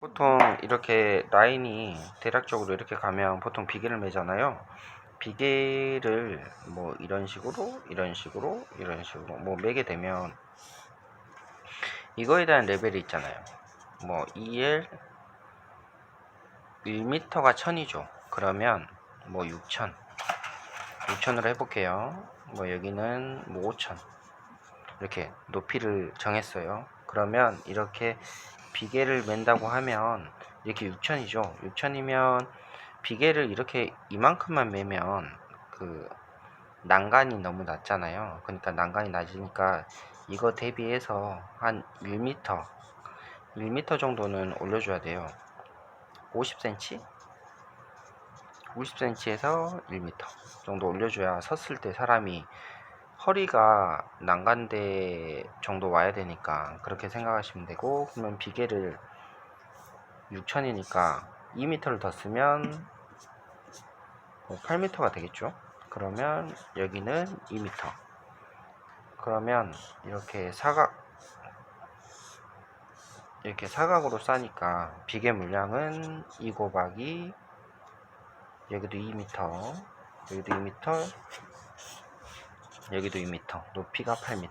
보통 이렇게 라인이 대략적으로 이렇게 가면 보통 비계를 매잖아요. 비계를 뭐 이런 식으로, 이런 식으로, 이런 식으로 뭐 매게 되면 이거에 대한 레벨이 있잖아요. 뭐 EL 1m가 1000이죠. 그러면 뭐 6000. 6000으로 해볼게요. 뭐 여기는 뭐 5000. 이렇게 높이를 정했어요. 그러면 이렇게 비계를 맨다고 하면 이렇게 6천이죠. 6천이면 비계를 이렇게 이만큼만 매면 그 난간이 너무 낮잖아요. 그러니까 난간이 낮으니까 이거 대비해서 한 1m, 1m 정도는 올려줘야 돼요. 50cm? 50cm에서 1m 정도 올려줘야 섰을 때 사람이 허리가 난간대 정도 와야 되니까 그렇게 생각하시면 되고 그러면 비계를 6천이니까 2m를 더 쓰면 8m가 되겠죠? 그러면 여기는 2m 그러면 이렇게 사각 이렇게 사각으로 싸니까 비계 물량은 2 곱하기 여기도 2m 여기도 2m 여기도 2m, 높이가 8m.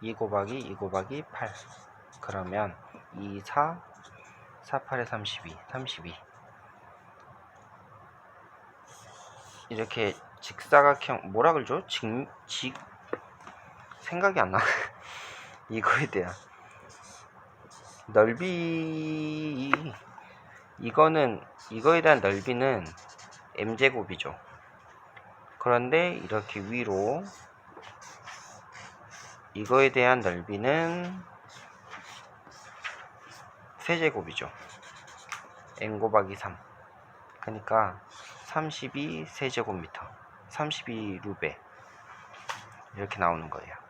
2 곱하기 2 곱하기 8. 그러면 2, 4, 4, 8에 32, 32. 이렇게 직사각형, 뭐라 그러죠? 직, 직, 생각이 안 나. 이거에 대한. 넓이, 이거는, 이거에 대한 넓이는 m제곱이죠. 그런데 이렇게 위로 이거에 대한 넓이는 세제곱이죠. n 곱하기 3 그러니까 32 세제곱미터 32 루베 이렇게 나오는 거예요.